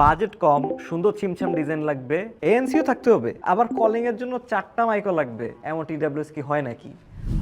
Budget কম, সুন্দর ছিমছাম design লাগবে। এএনসিও থাকতে হবে। আবার কলিং এর জন্য চারটা মাইকও লাগবে। এমন টিডাব্লিউএস কি হয় নাকি?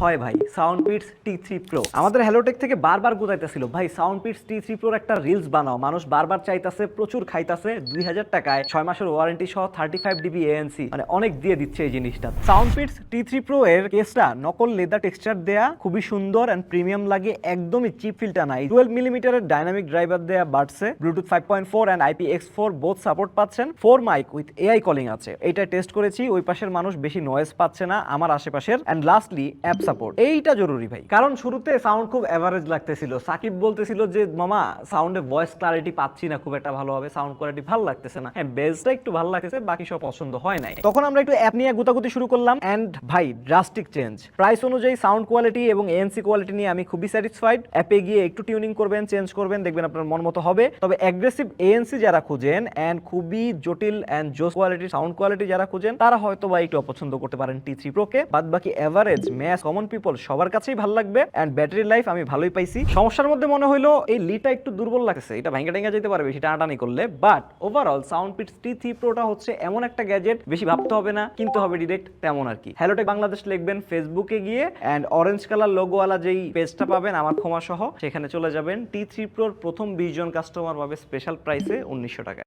হয় ভাই Soundpeats T three pro আমাদের হ্যালোটেক থেকে বারবার গুজাইতেছিল ভাই সাউন্ড পিটস টি থ্রি প্রোর একটা রিলস বানাও। মানুষ বারবার চাইতাছে, প্রচুর খাইতাছে, দুই হাজার টাকায় ছয় মাসের ওয়ারেন্টি সহ থার্টি ফাইভ ডিবি এএনসি মানে অনেক দিয়ে দিচ্ছে এই জিনিসটা। Soundpeats T three pro এর কেসটা নকল লেদার টেক্সচার দেয়া, খুবই সুন্দর অ্যান্ড প্রিমিয়াম লাগে, একদমই চিপ ফিলটা নাই। টুয়েলভ মিলিমিটারের ডাইনামিক ড্রাইভার দেয়া বাড়ছে। Bluetooth five point four and IP X four both support পাচ্ছেন। Four mic with AI calling আছে। এটা টেস্ট করেছি, ওই পাশের মানুষ বেশি নয়েজ পাচ্ছে না, আমার আশেপাশের। অ্যান্ড লাস্টলি অ্যাপ সাপোর্ট এইটা জরুরি ভাই। কারণ শুরুতে সাউন্ড খুব এভারেজ লাগতেছিল। সাকিব বলতেছিল যে, মামা সাউন্ডে ভয়েস ক্লারিটি পাচ্ছি না, খুব একটা ভালোভাবে সাউন্ড কোয়ালিটি ভালো লাগতেছে না। হ্যাঁ বেসটা একটু ভালো লাগতেছে, বাকি সব পছন্দ হয় নাই। তখন আমরা একটু অ্যাপ নিয়ে গুতাগুতি শুরু করলাম অ্যান্ড ভাই ড্রাস্টিক চেঞ্জ প্রাইস অনুযায়ী সাউন্ড কোয়ালিটি এবং এএনসি কোয়ালিটি নিয়ে আমি খুবই স্যাটিসফাইড অ্যাপে গিয়ে একটু টিউনিং করবেন চেঞ্জ করবেন, দেখবেন আপনার মন মতো হবে। তবে অ্যাগ্রেসিভ এএনসি যারা খুঁজেন অ্যান্ড খুবই জটিল অ্যান্ড জোস কোয়ালিটি সাউন্ড কোয়ালিটি যারা খুঁজেন, তারা হয়তো বা একটু অপছন্দ করতে পারেন টি থ্রি প্রোকে বাদ বাকি এভারেজ ম্যাস কমন পিপল সবার কাছেই ভালো লাগবে অ্যান্ড ব্যাটারি লাইফ আমি ভালোই পাইছি। সমস্যার মধ্যে মনে হইল এই লিটা একটু দুর্বল লাগছে এটা ভাঙ্গা টাঙ্গা যেতে পারে বেশি টানাটানি করলে but overall Soundpeats T three প্রোটা হচ্ছে এমন একটা গ্যাজেট বেশি ভাবতে হবে না, কিনতে হবে ডিরেক্ট তেমন আর কি। হ্যালোটেক বাংলাদেশ লিখবেন ফেসবুকে গিয়ে অ্যান্ড অরেঞ্জ কালার লোগোওয়ালা যেই পেজটা পাবেন, আমার ক্ষমা সহ সেখানে চলে যাবেন। টি থ্রি প্রোর প্রথম বিশ জন কাস্টমার পাবে স্পেশাল প্রাইসে উনিশশো টাকা।